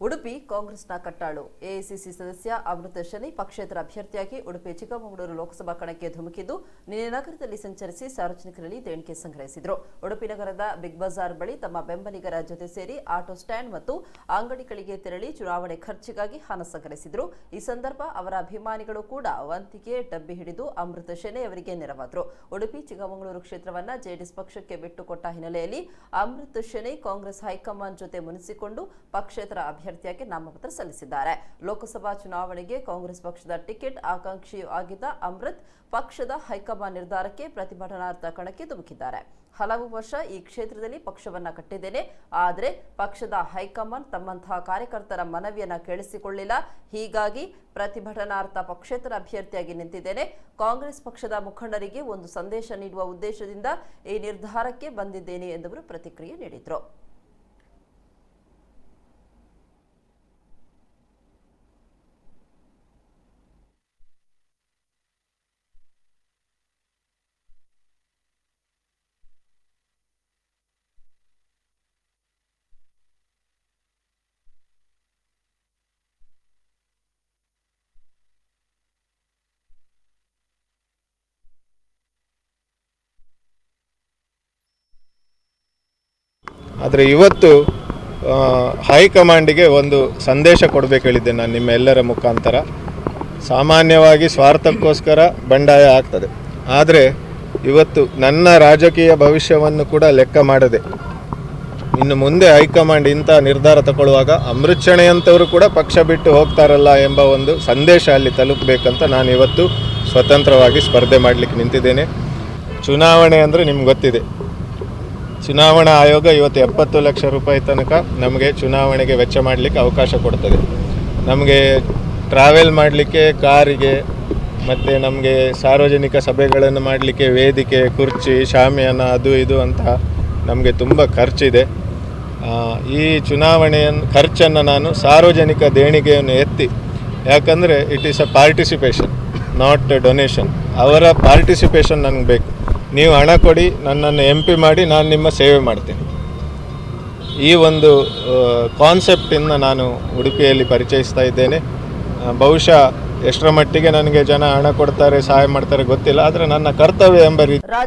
ಉಡುಪಿ ಕಾಂಗ್ರೆಸ್ನ ಕಟ್ಟಾಳು. ಎಐಸಿಸಿ ಸದಸ್ಯ ಅಮೃತ ಶನಿ ಪಕ್ಷೇತರ ಅಭ್ಯರ್ಥಿಯಾಗಿ ಉಡುಪಿ, ಚಿಕ್ಕಮಗಳೂರು ಲೋಕಸಭಾ ಕಣಕ್ಕೆ ಧುಮುಕಿದ್ದು, ನಿನ್ನೆ ನಗರದಲ್ಲಿ ಸಂಚರಿಸಿ ಸಾರ್ವಜನಿಕರಲ್ಲಿ ದೇಣಿಗೆ ಸಂಗ್ರಹಿಸಿದರು. ಉಡುಪಿ ನಗರದ ಬಿಗ್ ಬಜಾರ್ ಬಳಿ ತಮ್ಮ ಬೆಂಬಲಿಗರ ಜೊತೆ ಸೇರಿ ಆಟೋ ಸ್ಟ್ಯಾಂಡ್ ಮತ್ತು ಅಂಗಡಿಗಳಿಗೆ ತೆರಳಿ ಚುನಾವಣೆ ಖರ್ಚಿಗಾಗಿ ಹಣ ಸಂಗ್ರಹಿಸಿದರು. ಈ ಸಂದರ್ಭ ಅವರ ಅಭಿಮಾನಿಗಳು ಕೂಡ ವಂತಿಗೆ ಡಬ್ಬಿ ಹಿಡಿದು ಅಮೃತ ಶನಿ ಅವರಿಗೆ ನೆರವಾದರು. ಉಡುಪಿ, ಚಿಕ್ಕಮಗಳೂರು ಕ್ಷೇತ್ರವನ್ನ ಜೆಡಿಎಸ್ ಪಕ್ಷಕ್ಕೆ ಬಿಟ್ಟುಕೊಟ್ಟ ಹಿನ್ನೆಲೆಯಲ್ಲಿ ಅಮೃತ ಶನಿ ಕಾಂಗ್ರೆಸ್ ಹೈಕಮಾಂಡ್ ಜೊತೆ ಮುನಿಸಿಕೊಂಡು ಪಕ್ಷೇತರ ಅಭ್ಯರ್ಥಿಯಾಗಿ ನಾಮಪತ್ರ ಸಲ್ಲಿಸಿದ್ದಾರೆ. ಲೋಕಸಭಾ ಚುನಾವಣೆಗೆ ಕಾಂಗ್ರೆಸ್ ಪಕ್ಷದ ಟಿಕೆಟ್ ಆಕಾಂಕ್ಷಿಯೂ ಆಗಿದ್ದ ಅಮೃತ್ ಪಕ್ಷದ ಹೈಕಮಾಂಡ್ ನಿರ್ಧಾರಕ್ಕೆ ಪ್ರತಿಭಟನಾರ್ಥ ಕಣಕ್ಕೆ ಧುಮುಕಿದ್ದಾರೆ. ಹಲವು ವರ್ಷ ಈ ಕ್ಷೇತ್ರದಲ್ಲಿ ಪಕ್ಷವನ್ನ ಕಟ್ಟಿದ್ದೇನೆ. ಆದರೆ ಪಕ್ಷದ ಹೈಕಮಾಂಡ್ ತಮ್ಮಂತಹ ಕಾರ್ಯಕರ್ತರ ಮನವಿಯನ್ನ ಕೇಳಿಸಿಕೊಳ್ಳಿಲ್ಲ. ಹೀಗಾಗಿ ಪ್ರತಿಭಟನಾರ್ಥ ಪಕ್ಷೇತರ ಅಭ್ಯರ್ಥಿಯಾಗಿ ನಿಂತಿದ್ದೇನೆ. ಕಾಂಗ್ರೆಸ್ ಪಕ್ಷದ ಮುಖಂಡರಿಗೆ ಒಂದು ಸಂದೇಶ ನೀಡುವ ಉದ್ದೇಶದಿಂದ ಈ ನಿರ್ಧಾರಕ್ಕೆ ಬಂದಿದ್ದೇನೆ ಎಂದವರು ಪ್ರತಿಕ್ರಿಯೆ ನೀಡಿದರು. ಆದರೆ ಇವತ್ತು ಹೈಕಮಾಂಡಿಗೆ ಒಂದು ಸಂದೇಶ ಕೊಡಬೇಕು ಹೇಳಿದ್ದೆ ನಾನು ನಿಮ್ಮೆಲ್ಲರ ಮುಖಾಂತರ. ಸಾಮಾನ್ಯವಾಗಿ ಸ್ವಾರ್ಥಕ್ಕೋಸ್ಕರ ಬಂಡಾಯ ಆಗ್ತದೆ. ಆದರೆ ಇವತ್ತು ನನ್ನ ರಾಜಕೀಯ ಭವಿಷ್ಯವನ್ನು ಕೂಡ ಲೆಕ್ಕ ಮಾಡದೆ, ಇನ್ನು ಮುಂದೆ ಹೈಕಮಾಂಡ್ ಇಂಥ ನಿರ್ಧಾರ ತಗೊಳ್ಳುವಾಗ ಅಮೃತಕ್ಷಣೆಯಂಥವರು ಕೂಡ ಪಕ್ಷ ಬಿಟ್ಟು ಹೋಗ್ತಾರಲ್ಲ ಎಂಬ ಒಂದು ಸಂದೇಶ ಅಲ್ಲಿ ತಲುಪಬೇಕಂತ ನಾನು ಇವತ್ತು ಸ್ವತಂತ್ರವಾಗಿ ಸ್ಪರ್ಧೆ ಮಾಡಲಿಕ್ಕೆ ನಿಂತಿದ್ದೇನೆ. ಚುನಾವಣೆ ಅಂದರೆ ನಿಮ್ಗೆ ಗೊತ್ತಿದೆ. ಚುನಾವಣಾ ಆಯೋಗ ಇವತ್ತು ಎಪ್ಪತ್ತು ಲಕ್ಷ ರೂಪಾಯಿ ತನಕ ನಮಗೆ ಚುನಾವಣೆಗೆ ವೆಚ್ಚ ಮಾಡಲಿಕ್ಕೆ ಅವಕಾಶ ಕೊಡ್ತದೆ. ನಮಗೆ ಟ್ರಾವೆಲ್ ಮಾಡಲಿಕ್ಕೆ ಕಾರಿಗೆ, ಮತ್ತು ನಮಗೆ ಸಾರ್ವಜನಿಕ ಸಭೆಗಳನ್ನು ಮಾಡಲಿಕ್ಕೆ ವೇದಿಕೆ, ಕುರ್ಚಿ, ಶಾಮಿಯಾನ, ಅದು ಇದು ಅಂತ ನಮಗೆ ತುಂಬ ಖರ್ಚಿದೆ. ಈ ಚುನಾವಣೆಯನ್ನು ಖರ್ಚನ್ನು ನಾನು ಸಾರ್ವಜನಿಕ ದೇಣಿಗೆಯನ್ನು ಎತ್ತಿ, ಯಾಕಂದರೆ it is a participation not donation ಅವರ ಪಾರ್ಟಿಸಿಪೇಷನ್ ನನಗೆ ಬೇಕು. ನೀವು ಹಣ ಕೊಡಿ, ನನ್ನನ್ನು ಎಂ ಪಿ ಮಾಡಿ, ನಾನು ನಿಮ್ಮ ಸೇವೆ ಮಾಡ್ತೇನೆ. ಈ ಒಂದು ಕಾನ್ಸೆಪ್ಟಿಂದ ನಾನು ಉಡುಪಿಯಲ್ಲಿ ಪರಿಚಯಿಸ್ತಾ ಇದ್ದೇನೆ. ಬಹುಶಃ ಎಷ್ಟರ ಮಟ್ಟಿಗೆ ನನಗೆ ಜನ ಹಣ ಕೊಡ್ತಾರೆ, ಸಹಾಯ ಮಾಡ್ತಾರೆ ಗೊತ್ತಿಲ್ಲ, ಆದರೆ ನನ್ನ ಕರ್ತವ್ಯ ಎಂಬ ರೀತಿ